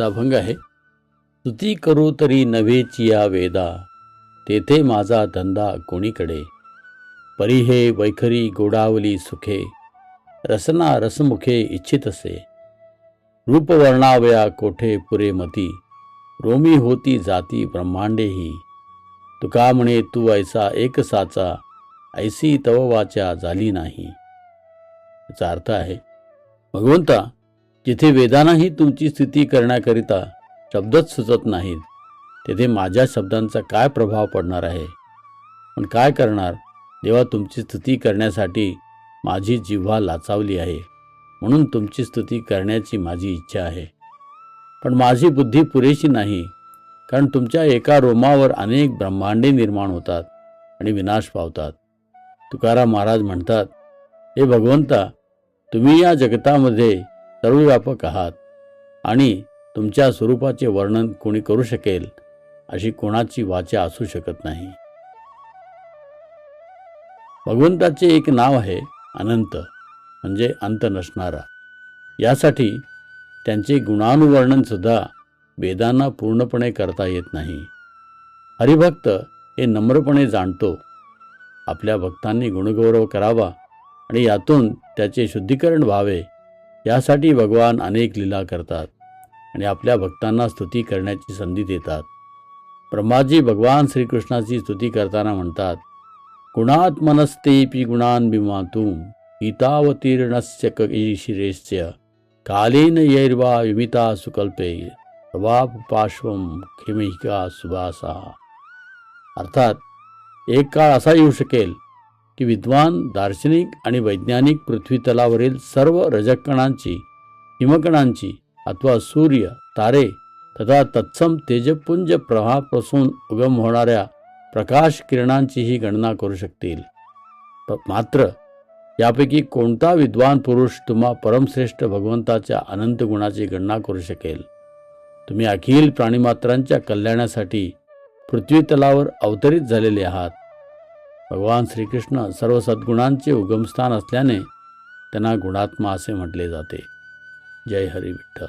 आजचा अभंग आहे. स्तुती करू तरी नव्हेची या वेदा तेथे माझा धंदा कोणीकडे? परी हे वैखरी गोडावली सुखे रसना रसमुखे इच्छित असे. रूपवर्णावया कोठे पुरे मती रोमी होती जाती ब्रह्मांडेही. तुका म्हणे तू ऐसा एक साचा ऐसी तव वाचा झाली नाही. याचा अर्थ आहे भगवंता जिथे वेदांनाही तुमची स्थिती करण्याकरिता शब्दच सुचत नाहीत तेथे माझ्या शब्दांचा काय प्रभाव पडणार आहे? पण काय करणार? देवा तुमची स्तुती करण्यासाठी माझी जिव्हा लाचावली आहे म्हणून तुमची स्तुती करण्याची माझी इच्छा आहे. पण माझी बुद्धी पुरेशी नाही कारण तुमच्या एका रोमावर अनेक ब्रह्मांडे निर्माण होतात आणि विनाश पावतात. तुकाराम महाराज म्हणतात हे भगवंता तुम्ही या जगतामध्ये सर्वव्यापक आहात आणि तुमच्या स्वरूपाचे वर्णन कोणी करू शकेल अशी कोणाची वाचा असू शकत नाही. भगवंताचे एक नाव आहे अनंत म्हणजे अंत नसणारा. यासाठी त्यांचे गुणानुवर्णन सुद्धा वेदांना पूर्णपणे करता येत नाही. हरिभक्त हे नम्रपणे जाणतो. आपल्या भक्तांनी गुणगौरव करावा आणि यातून त्याचे शुद्धीकरण व्हावे यासाठी भगवान अनेक लीला करतात आणि आपल्या भक्तांना स्तुती करण्याची संधी देतात. ब्रह्माजी भगवान श्रीकृष्णाची स्तुती करताना म्हणतात गुणात्मनस्तेपि गुणान् विमातुं गीतावतीर्णस्य कईशिरेस्य कालेन यैर्वा विमिता सुकल्पे प्रभाप पार्श्वम खेमिका सुभासा. अर्थात एक काळ असा येऊ शकेल की विद्वान दार्शनिक आणि वैज्ञानिक पृथ्वीतलावरील सर्व रजकणांची हिमकणांची अथवा सूर्य तारे तथा तत्सम तेजपुंज प्रवाहापासून उगम होणाऱ्या प्रकाश किरणांचीही गणना करू शकतील. मात्र यापैकी कोणता विद्वान पुरुष तुम्हा परमश्रेष्ठ भगवंताच्या अनंत गुणाची गणना करू शकेल? तुम्ही अखिल प्राणीमात्रांच्या कल्याणासाठी पृथ्वीतलावर अवतरित झालेले आहात. भगवान श्रीकृष्ण सर्व सद्गुणांचे उगमस्थान असल्याने त्यांना गुणात्मा असे म्हटले जाते. जय हरी विठ्ठल.